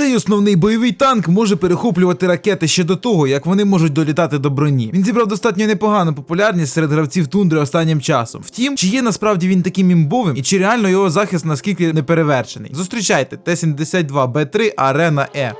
Цей основний бойовий танк може перехоплювати ракети ще до того, як вони можуть долітати до броні. Він зібрав достатньо непогану популярність серед гравців тундри останнім часом. Втім, чи є насправді він таким імбовим, і чи реально його захист наскільки неперевершений? Зустрічайте Т-72Б3 Арена Е.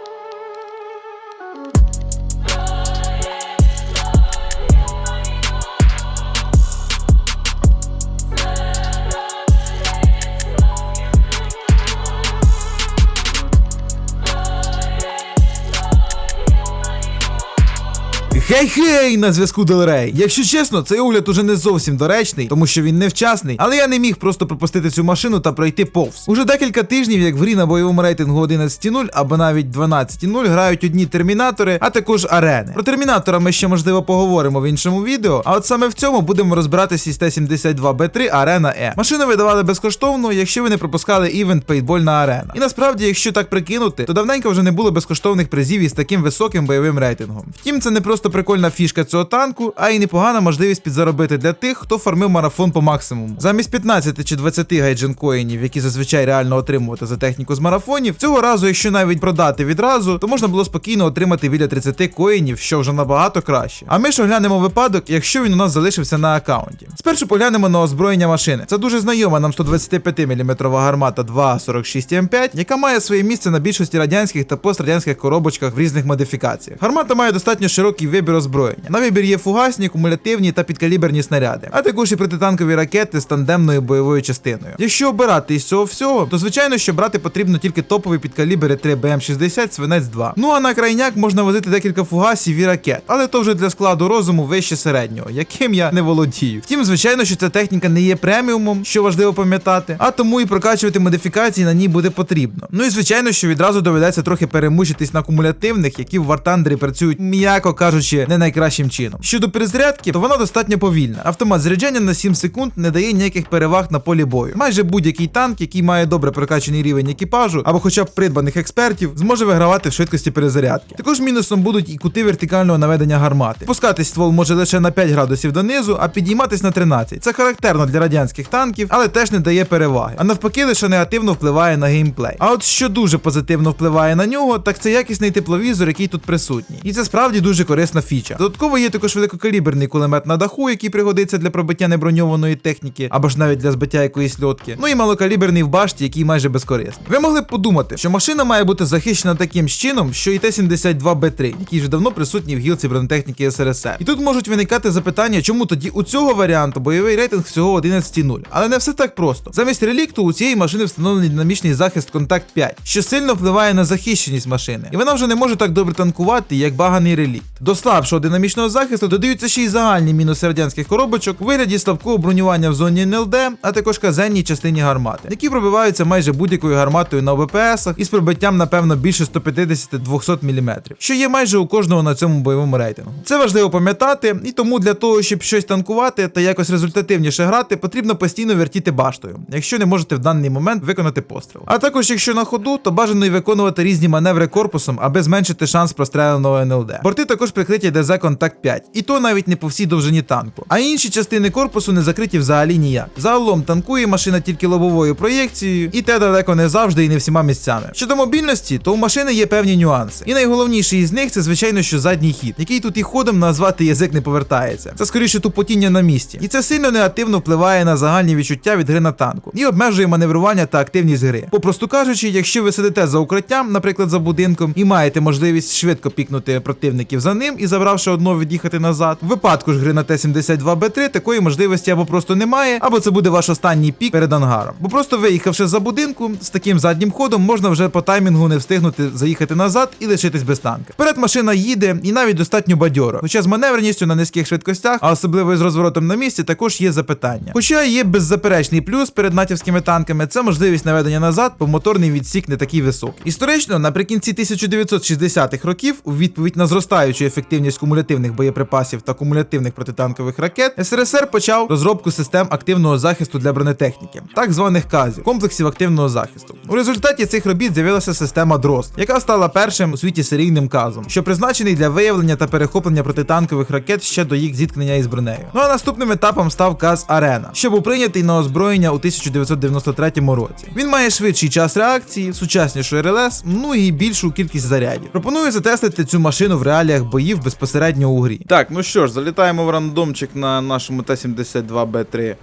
Хей-хей, на зв'язку Делрей. Якщо чесно, цей огляд уже не зовсім доречний, тому що він невчасний, але я не міг просто пропустити цю машину та пройти повз. Уже декілька тижнів, як в грі на бойовому рейтингу 11.0 або навіть 12.0 грають одні термінатори, а також арени. Про термінатора ми ще можливо поговоримо в іншому відео, а от саме в цьому будемо розбиратися із Т-72Б3 Арена Е. Машину видавали безкоштовно, якщо ви не пропускали івент пейнтбольна арена. І насправді, якщо так прикинути, то давненько вже не було безкоштовних призів із таким високим бойовим рейтингом. Втім, це не просто прикольна фішка цього танку, а й непогана можливість підзаробити для тих, хто фармив марафон по максимуму. Замість 15 чи 20 гайджен коїнів, які зазвичай реально отримувати за техніку з марафонів, цього разу, якщо навіть продати відразу, то можна було спокійно отримати біля 30 коїнів, що вже набагато краще. А ми ж оглянемо випадок, якщо він у нас залишився на аккаунті. Спершу поглянемо на озброєння машини. Це дуже знайома нам 125 мм гармата 2.46 М5, яка має своє місце на більшості радянських та пострадянських коробочках в різних модифікаціях. Гармата має достатньо широкий вибір озброєння. На вибір є фугасні, кумулятивні та підкаліберні снаряди, а також і протитанкові ракети з тандемною бойовою частиною. Якщо обирати із цього всього, то звичайно, що брати потрібно тільки топові підкалібери 3 БМ-60 свинець 2. Ну а на крайняк можна возити декілька фугасів і ракет, але то вже для складу розуму вище середнього, яким я не володію. Втім, звичайно, що ця техніка не є преміумом, що важливо пам'ятати, а тому і прокачувати модифікації на ній буде потрібно. Ну і звичайно, що відразу доведеться трохи перемучитись на кумулятивних, які в Вартандері працюють, м'яко кажучи, не найкращим чином. Щодо перезарядки, то вона достатньо повільна. Автомат заряджання на 7 секунд не дає ніяких переваг на полі бою. Майже будь-який танк, який має добре прокачаний рівень екіпажу або хоча б придбаних експертів, зможе вигравати в швидкості перезарядки. Також мінусом будуть і кути вертикального наведення гармати. Пускатись ствол може лише на 5 градусів донизу, а підійматись на 13. Це характерно для радянських танків, але теж не дає переваги. А навпаки, лише негативно впливає на геймплей. А от що дуже позитивно впливає на нього, так це якісний тепловізор, який тут присутній. І це справді дуже корисна фіча. Додатково є також великокаліберний кулемет на даху, який пригодиться для пробиття неброньованої техніки, або ж навіть для збиття якоїсь льотки. Ну і малокаліберний в башті, який майже безкорисний. Ви могли б подумати, що машина має бути захищена таким чином, що і Т-72Б3, який вже давно присутній в гілці бронетехніки СРСР. І тут можуть виникати запитання, чому тоді у цього варіанту бойовий рейтинг всього 11.0. Але не все так просто. Замість релікту у цієї машини встановлений динамічний захист Контакт 5, що сильно впливає на захищеність машини. І вона вже не може так добре танкувати, як баганий релікт. До слабшого динамічного захисту додаються ще й загальні мінуси радянських коробочок вигляді слабкого бронювання в зоні НЛД, а також казенній частині гармати, які пробиваються майже будь-якою гарматою на ОБПСах із пробиттям, напевно, більше 150-200 мм, що є майже у кожного на цьому бойовому рейтингу. Це важливо пам'ятати, і тому для того, щоб щось танкувати та якось результативніше грати, потрібно постійно вертіти баштою, якщо не можете в даний момент виконати постріл. А також, якщо на ходу, то бажано й виконувати різні маневри корпусом, аби зменшити шанс простреленого НЛД. Борти також прикриті ДЗ Контакт 5, і то навіть не по всій довжині танку. А інші частини корпусу не закриті взагалі ніяк. Загалом танкує машина тільки лобовою проєкцією, і те далеко не завжди і не всіма місцями. Щодо мобільності, то у машини є певні нюанси. І найголовніший із них це, звичайно, що задній хід, який тут і ходом назвати язик не повертається. Це скоріше тупотіння на місці. І це сильно негативно впливає на загальні відчуття від гри на танку і обмежує маневрування та активність гри. Попросту кажучи, якщо ви сидите за укриттям, наприклад, за будинком, і маєте можливість швидко пікнути противників за ним і забравши одного від'їхати назад, в випадку ж гри на Т-72Б3 такої можливості або просто немає, або це буде ваш останній пік перед ангаром. Бо просто виїхавши за будинку з таким заднім ходом, можна вже по таймінгу не встигнути заїхати назад і лишитись без танка. Вперед машина їде і навіть достатньо бадьоро. Хоча з маневреністю на низьких швидкостях, а особливо з розворотом на місці, також є запитання. Хоча є беззаперечний плюс перед натівськими танками, це можливість наведення назад, бо моторний відсік не такий високий. Історично, наприкінці 1960-х років, у відповідь на зростаючу ефективність ефективність кумулятивних боєприпасів та кумулятивних протитанкових ракет, СРСР почав розробку систем активного захисту для бронетехніки, так званих КАЗів, комплексів активного захисту. У результаті цих робіт з'явилася система ДРОСТ, яка стала першим у світі серійним казом, що призначений для виявлення та перехоплення протитанкових ракет ще до їх зіткнення із бронею. Ну а наступним етапом став КАЗ Арена, що був прийнятий на озброєння у 1993 році. Він має швидший час реакції, сучаснішу РЛС, ну і більшу кількість зарядів. Пропоную затестити цю машину в реаліях боїв безпосередньо у грі. Так, ну що ж, залітаємо в рандомчик на нашому Т-72Б3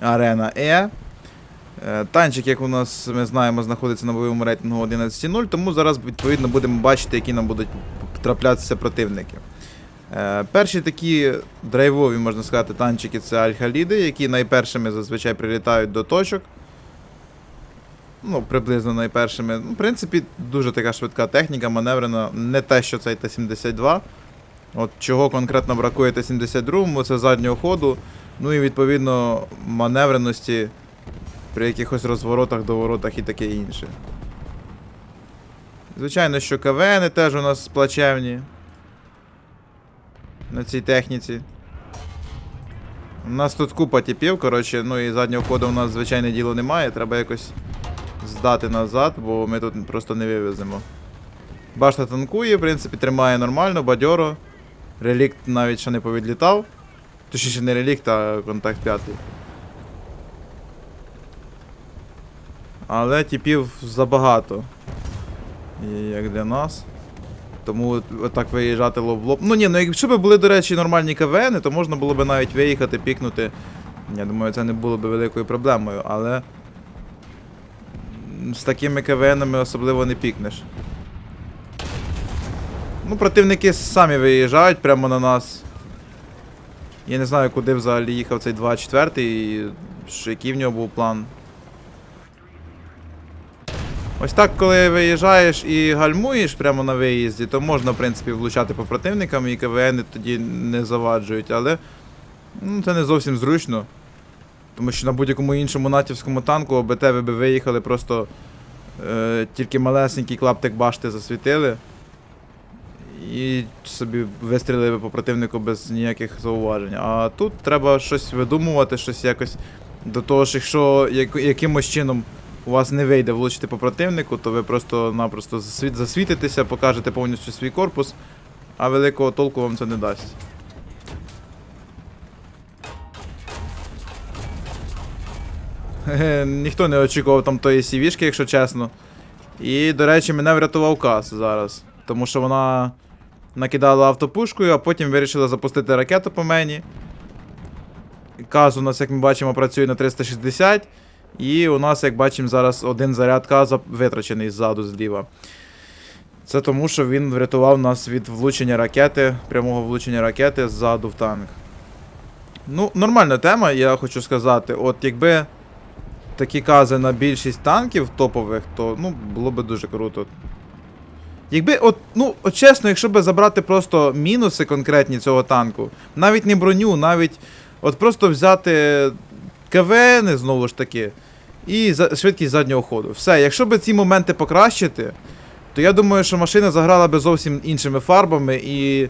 Арена Е. Е, Танчик, як у нас ми знаємо, знаходиться на бойовому рейтингу 11.0, тому зараз відповідно будемо бачити, які нам будуть траплятися противники. Е, Перші такі драйвові, можна сказати, танчики це альхаліди, які найпершими зазвичай прилітають до точок. Ну, приблизно найпершими. Ну, в принципі, дуже така швидка техніка, маневрена, не те, що цей Т-72. От чого конкретно бракує Т-72, це заднього ходу, ну і відповідно маневреності при якихось розворотах, доворотах і таке інше. Звичайно, що КВНи теж у нас плачевні на цій техніці. У нас тут купа типів, коротше, ну і заднього ходу у нас звичайне діло немає, треба якось здати назад, бо ми тут просто не вивеземо. Башта танкує, в принципі, тримає нормально, бадьоро. Релікт навіть ще не повідлітав. Точніше не релікт, а контакт п'ятий. Але типів забагато. І Як для нас. Тому отак виїжджати лоб лоб. Ну ні, ну якщо б були, до речі, нормальні КВНи, то можна було б навіть виїхати, пікнути. Я думаю, це не було б великою проблемою, але. З такими КВНами особливо не пікнеш. Ну, противники самі виїжджають прямо на нас. Я не знаю, куди взагалі їхав цей 24 і що, який в нього був план. Ось так, коли виїжджаєш і гальмуєш прямо на виїзді, то можна, в принципі, влучати по противникам, і КВН тоді не заваджують, але ну, це не зовсім зручно. Тому що на будь-якому іншому натівському танку ОБТ ви би виїхали, просто е, тільки малесенький клаптик башти засвітили. І собі вистрілили по противнику без ніяких зауважень. А тут треба щось видумувати, щось якось. До того ж, якщо якимось чином у вас не вийде влучити по противнику, то ви просто-напросто засвітитеся, покажете повністю свій корпус, а великого толку вам це не дасть. Ніхто не очікував там тої сівішки, якщо чесно. І, до речі, мене врятував Кас зараз. Тому що вона накидала автопушкою, а потім вирішила запустити ракету по мені. Каз у нас, як ми бачимо, працює на 360. І у нас, як бачимо, зараз один заряд каза витрачений ззаду зліва. Це тому, що він врятував нас від влучення ракети, прямого влучення ракети ззаду в танк. Ну, нормальна тема, я хочу сказати. От якби такі кази на більшість танків топових, то ну, було би дуже круто. Якби, от, ну, от чесно, якщо би забрати просто мінуси конкретні цього танку, навіть не броню, навіть от просто взяти КВН, знову ж таки, і за, швидкість заднього ходу. Все, якщо би ці моменти покращити, то я думаю, що машина заграла би зовсім іншими фарбами і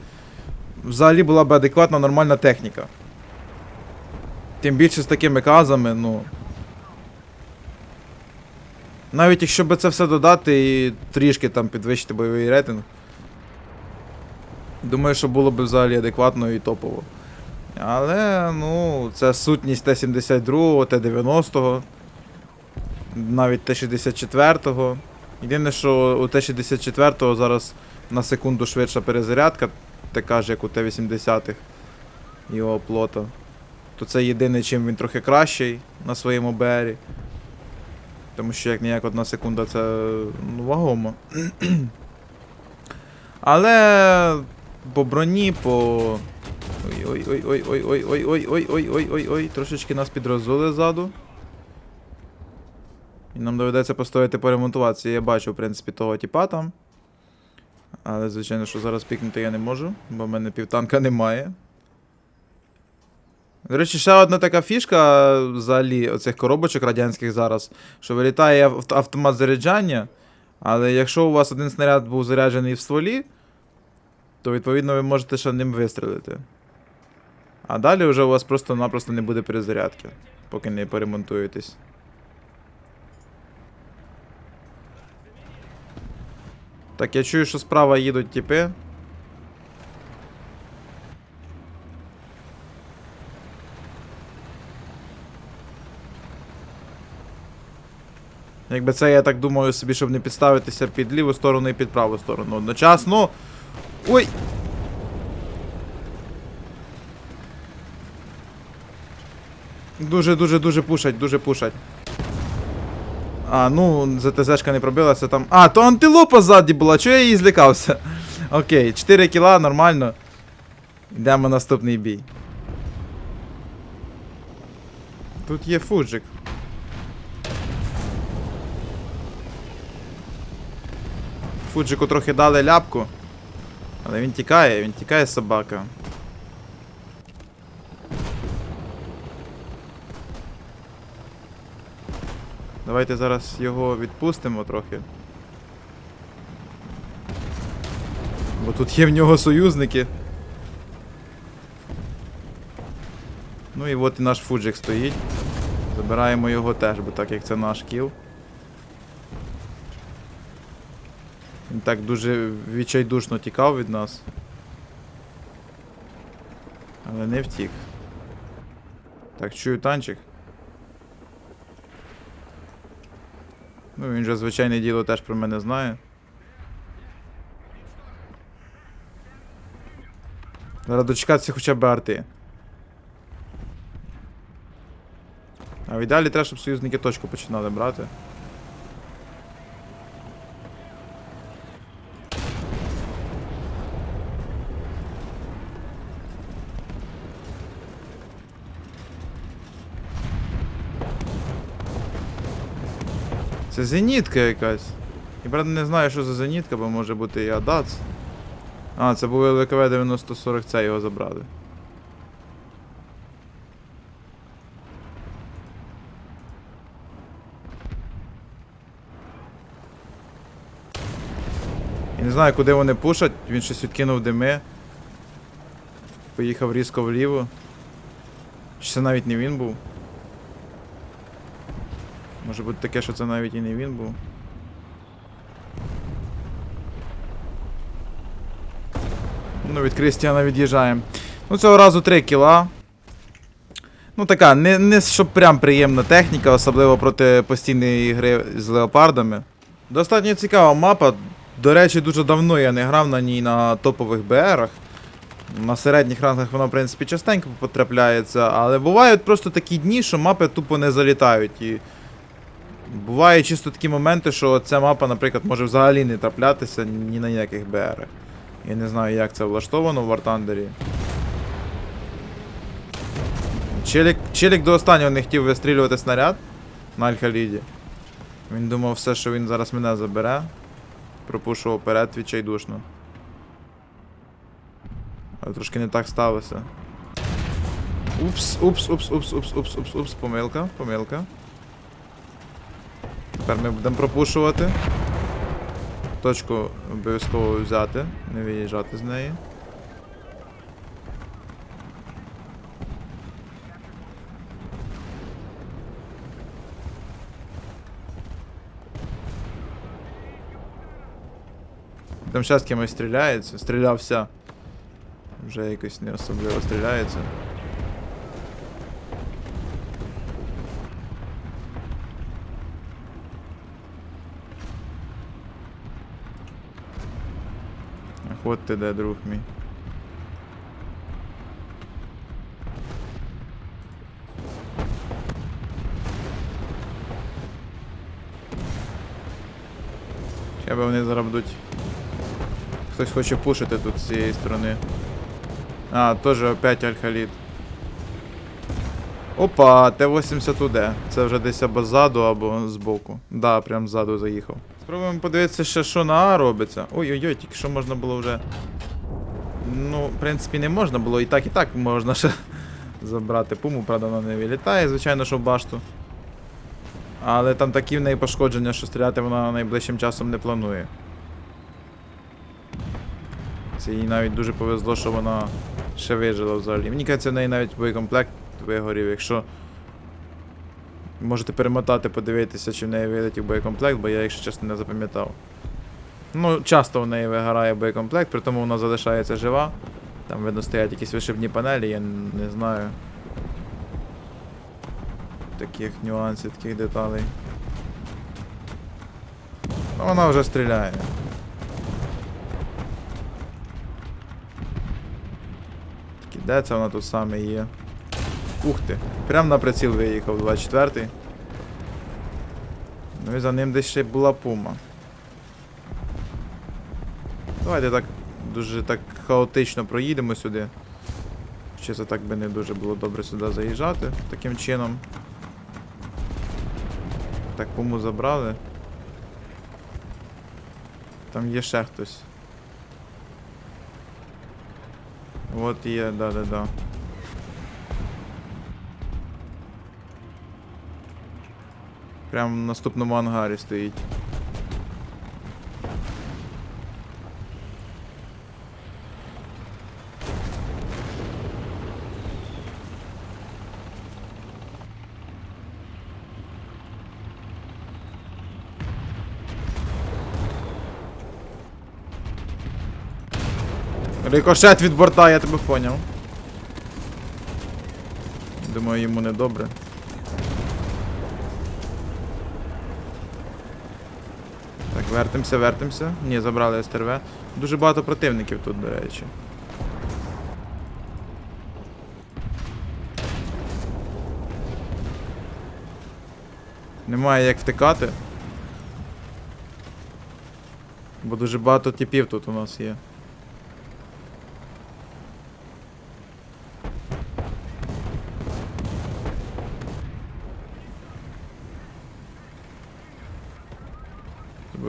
взагалі була б адекватна нормальна техніка. Тим більше з такими казами, ну. Навіть якщо би це все додати і трішки там підвищити бойовий рейтинг. Думаю, що було б взагалі адекватно і топово. Але, ну, це сутність Т-72, Т-90, навіть Т-64. Єдине, що у Т-64 зараз на секунду швидша перезарядка, така ж, як у Т-80 його плота. То це єдине, чим він трохи кращий на своєму БРі. Тому що як ніяк одна секунда це ну, вагомо. Але по броні, по. Ой-ой-ой-ой-ой-ой-ой-ой-ой-ой-ой-ой-ой-ой. Трошечки нас підроздули ззаду. І нам доведеться постояти поремонтуватися. Я бачу, в принципі, того тіпа там. Але, звичайно, що зараз пікнути я не можу, бо в мене півтанка немає. До речі, ще одна така фішка взагалі оцих коробочок радянських зараз, що вилітає автомат заряджання, але якщо у вас один снаряд був заряджений в стволі, то відповідно ви можете ще ним вистрілити. А далі вже у вас просто-напросто не буде перезарядки, поки не поремонтуєтесь. Так, я чую, що справа їдуть тіпи. Якби це я так думаю собі, щоб не підставитися під ліву сторону і під праву сторону одночасно. Ой! Дуже, дуже, дуже пушать, дуже пушать. А, ну, ЗТЗшка не пробилася там. А, то антилопа ззаді була, чого я її злякався? Окей, 4 кіла, нормально. Йдемо наступний бій. Тут є фуджик. Фуджику трохи дали ляпку. Але він тікає, він тікає собака. Давайте зараз його відпустимо трохи. Бо тут є в нього союзники. Ну і от і наш фуджик стоїть. Забираємо його теж, бо так як це наш кіл. Він так дуже відчайдушно тікав від нас. Але не втік. Так, чую танчик. Ну, він же, звичайне діло, теж про мене знає. Зараз дочекатися хоча б арти. А в ідеалі треба, щоб союзники точку починали брати. Це зенітка якась. Я правда не знаю, що за зенітка, бо може бути і Адац. А, це був ЛКВ 9040, це його забрали. Я не знаю, куди вони пушать, він щось відкинув дими. Поїхав різко вліво. Чи це навіть не він був? Може бути таке, що це навіть і не він був. Ну, від Крістіана від'їжджаємо. Ну, цього разу 3 кіла. Ну, така, не, не щоб прям приємна техніка, особливо проти постійної гри з леопардами. Достатньо цікава мапа. До речі, дуже давно я не грав на ній на топових БРах. На середніх рангах вона, в принципі, частенько потрапляється, але бувають просто такі дні, що мапи тупо не залітають. І Буває чисто такі моменти, що ця мапа, наприклад, може взагалі не траплятися ні на яких БРах. Я не знаю, як це влаштовано в Thunder. Челік, челік до останнього не хотів вистрілювати снаряд на Аль-Халіді. Він думав все, що він зараз мене забере. Пропушував вперед відчайдушно. Але трошки не так сталося. Упс, упс, упс, упс, упс, упс, упс, упс, помилка, помилка. Тепер ми будемо пропушувати. Точку обов'язково взяти, не виїжджати з неї. Там щас кимось стріляється, стрілявся. Вже якось не особливо стріляється. От ти де, друг мій. Хіба вони зараз будуть. Хтось хоче пушити тут з цієї сторони. А, теж опять альхаліт. Опа, Т-80 уде. Це вже десь або ззаду, або збоку. Да, прям ззаду заїхав. Спробуємо подивитися ще, що на А робиться. Ой-ой-ой, тільки що можна було вже. Ну, в принципі, не можна було, і так, і так можна ще забрати пуму, правда, вона не вилітає, звичайно, що в башту. Але там такі в неї пошкодження, що стріляти вона найближчим часом не планує. Це їй навіть дуже повезло, що вона ще вижила взагалі. Мені кажеться, в неї навіть боєкомплект вигорів, якщо. Можете перемотати, подивитися, чи в неї вилетів боєкомплект, бо я, якщо чесно, не запам'ятав. Ну, часто в неї вигорає боєкомплект, при тому вона залишається жива. Там, видно, стоять якісь вишибні панелі, я не знаю. Таких нюансів, таких деталей. Ну, вона вже стріляє. Так, і де це вона тут саме є? Ух ти. Прям на приціл виїхав 24-й. Ну і за ним десь ще була пума. Давайте так дуже так хаотично проїдемо сюди. Чи це так би не дуже було добре сюди заїжджати таким чином. Так, пуму забрали. Там є ще хтось. От є, да-да-да. Прямо в наступному ангарі стоїть. Рикошет від борта, я тебе поняв. Думаю, йому не добре. Вертимося, вертимося. Ні, забрали СТРВ. Дуже багато противників тут, до речі. Немає як втикати. Бо дуже багато типів тут у нас є.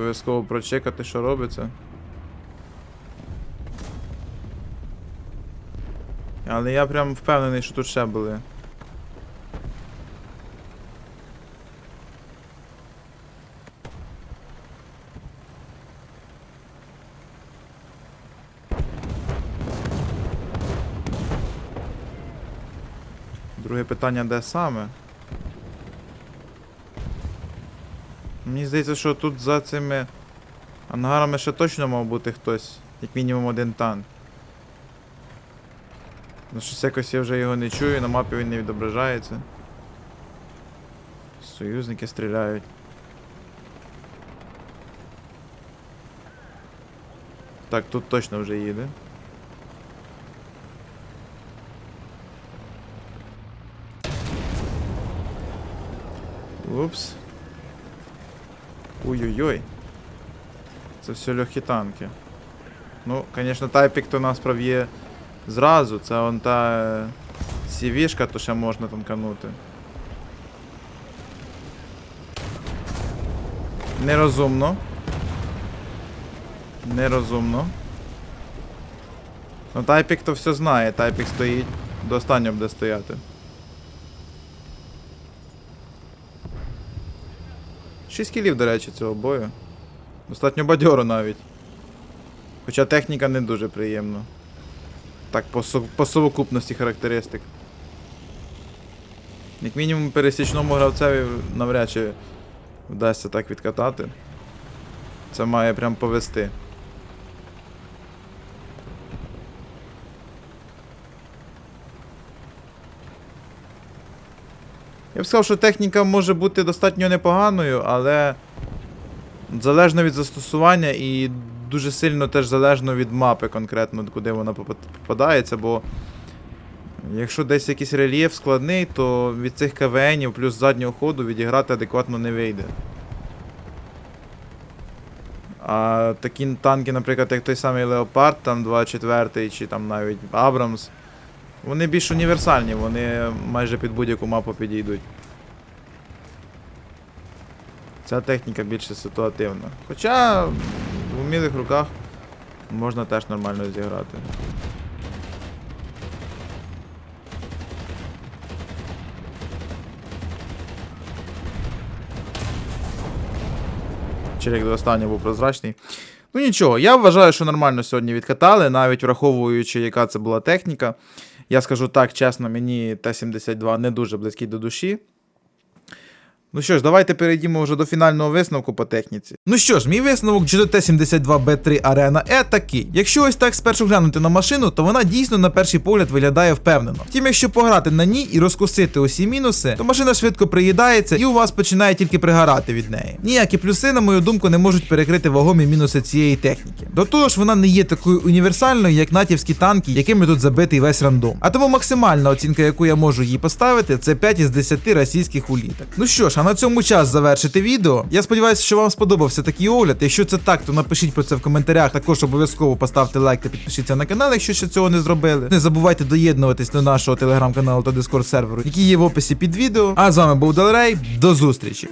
Обов'язково прочекати, що робиться. Але я прям впевнений, що тут ще були. Друге питання, де саме? Мені здається, що тут за цими ангарами ще точно мав бути хтось, як мінімум один танк. Ну щось якось я вже його не чую, на мапі він не відображається. Союзники стріляють. Так, тут точно вже їде. Упс. Ой-ой-ой. Це все легкі танки. Ну, звісно, тайпік то нас проб'є зразу. Це он та е, сівішка, то ще можна танканути. Нерозумно. Нерозумно. Ну, тайпік то все знає, тайпік стоїть. До останнього буде стояти. 6 кілів, до речі, цього бою. Достатньо бадьоро навіть. Хоча техніка не дуже приємна. Так, по, по совокупності характеристик. Як мінімум пересічному гравцеві навряд чи вдасться так відкатати. Це має прям повести. Я б сказав, що техніка може бути достатньо непоганою, але залежно від застосування і дуже сильно теж залежно від мапи конкретно, куди вона попадається, бо якщо десь якийсь рельєф складний, то від цих КВНів плюс заднього ходу відіграти адекватно не вийде. А такі танки, наприклад, як той самий Леопард, там 24 чи там навіть Абрамс, вони більш універсальні, вони майже під будь-яку мапу підійдуть. Ця техніка більше ситуативна. Хоча в умілих руках можна теж нормально зіграти. Челік до останнього був прозрачний. Ну нічого, я вважаю, що нормально сьогодні відкатали, навіть враховуючи, яка це була техніка. Я скажу так, чесно, мені Т-72 не дуже близький до душі. Ну що ж, давайте перейдімо вже до фінального висновку по техніці. Ну що ж, мій висновок GT72B3 Arena E такий. Якщо ось так спершу глянути на машину, то вона дійсно на перший погляд виглядає впевнено. Втім, якщо пограти на ній і розкусити усі мінуси, то машина швидко приїдається і у вас починає тільки пригорати від неї. Ніякі плюси, на мою думку, не можуть перекрити вагомі мінуси цієї техніки. До того ж, вона не є такою універсальною, як натівські танки, якими тут забитий весь рандом. А тому максимальна оцінка, яку я можу їй поставити, це 5 із 10 російських уліток. Ну що ж, а на цьому час завершити відео. Я сподіваюся, що вам сподобався такий огляд. Якщо це так, то напишіть про це в коментарях. Також обов'язково поставте лайк та підпишіться на канал, якщо ще цього не зробили. Не забувайте доєднуватись до нашого телеграм-каналу та дискорд серверу, який є в описі під відео. А з вами був Далерей. До зустрічі!